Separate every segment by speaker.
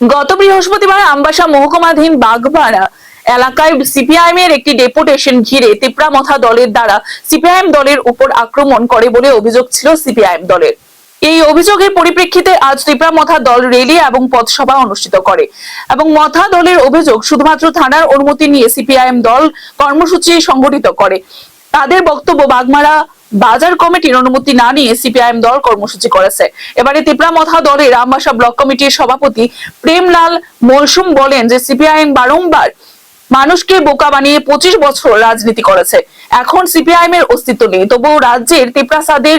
Speaker 1: গত বৃহস্পতিবার আমবাসা মহকুমাধীন বাগবাড়া এলাকায় সিপিআইএম এর একটি ডেপুটেশন ঘিরে তিপ্রামথা দলের দ্বারা সিপিআইএম দলের উপর আক্রমণ করে বলে অভিযোগ ছিল সিপিআইএম দলের। এই অভিযোগের পরিপ্রেক্ষিতে আজ তিপ্রামথা দল রেলি এবং পথসভা অনুষ্ঠিত করে এবং মথা দলের অভিযোগ শুধুমাত্র থানার অনুমতি নিয়ে সিপিআইএম দল কর্মসূচি সংগঠিত করে। তাদের বক্তব্য বাগমারা বাজার কমিটির অনুমতি না নিয়ে সিপিআইএম দল কর্মসূচি করেছে। এবারে তিপ্রামথা দলের রামবাসা ব্লক কমিটির সভাপতি প্রেমলাল মলসুম বলেন যে সিপিআইএম বারংবার মানুষকে বোকা বানিয়ে পঁচিশ বছর রাজনীতি করেছে। এখন সিপিআইএম এর অস্তিত্ব নেই। তবুও রাজ্যের তিপ্রাসাদের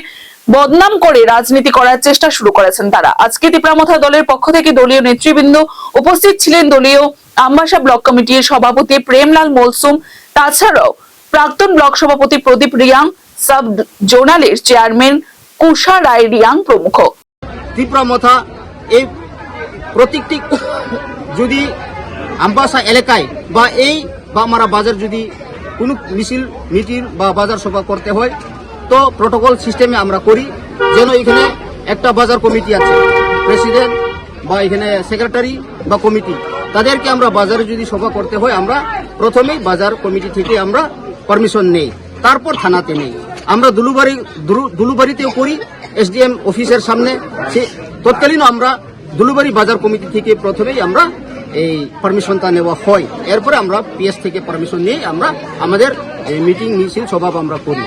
Speaker 1: বদনাম করে রাজনীতি করার চেষ্টা শুরু করেছেন তারা। আজকে তিপ্রামথা দলের পক্ষ থেকে দলীয় নেতৃবৃন্দ উপস্থিত ছিলেন দলীয় আমবাসা ব্লক কমিটির সভাপতি প্রেমলাল মলসুম তাছাড়াও প্রাক্তন ব্লক সভাপতি প্রদীপ রিয়াং সাব জোনালের চেয়ারম্যান কুষা রায় রিয়াং প্রমুখ।
Speaker 2: তীব্রমথা এই প্রত্যেকটি যদি আমবাসা এলাকায় বা এই বা আমরা বাজার যদি কোনো মিছিল মিটিং বা বাজার সভা করতে হয়, তো প্রোটোকল সিস্টেমে আমরা করি, যেন এখানে একটা বাজার কমিটি আছে প্রেসিডেন্ট বা এখানে সেক্রেটারি বা কমিটি, তাদেরকে আমরা বাজারে যদি সভা করতে হয়, আমরা প্রথমেই বাজার কমিটি থেকে আমরা পারমিশন নেই, তারপর থানাতে নেই। আমরা দুলুবাড়ি দুলু- দুলুবাড়িতেও করি, এসডিএম অফিসের সামনে। সে তৎকালীন আমরা দুলুবাড়ি বাজার কমিটি থেকে প্রথমেই আমরা এই পারমিশনটা নেওয়া হয়। এরপরে আমরা পিএস থেকে পারমিশন নিয়ে আমরা আমাদের মিটিং মিছিল স্বভাব আমরা করি।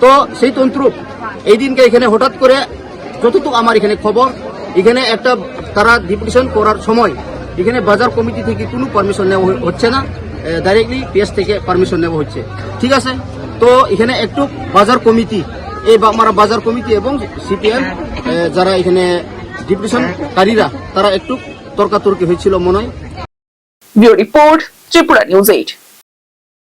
Speaker 2: তো সেই তন্ত্র, এই দিনকে এখানে হঠাৎ করে যতটুকু আমার এখানে খবর, এখানে একটা তারা ডিপুটেশন করার সময় এখানে বাজার কমিটি থেকে কোনো পারমিশন নেওয়া হচ্ছে না। ডাইরেক্টলি পিএস থেকে পারমিশন নেওয়া হচ্ছে। ঠিক আছে? তো এখানে একটু বাজার কমিটি, এই আমরা বাজার কমিটি এবং সিপিএম যারা এখানে ডিপ্রেশনকারীরা, তারা একটু তর্কাতর্কি হয়েছিল মনে হয়।
Speaker 1: Report Tripura news eight.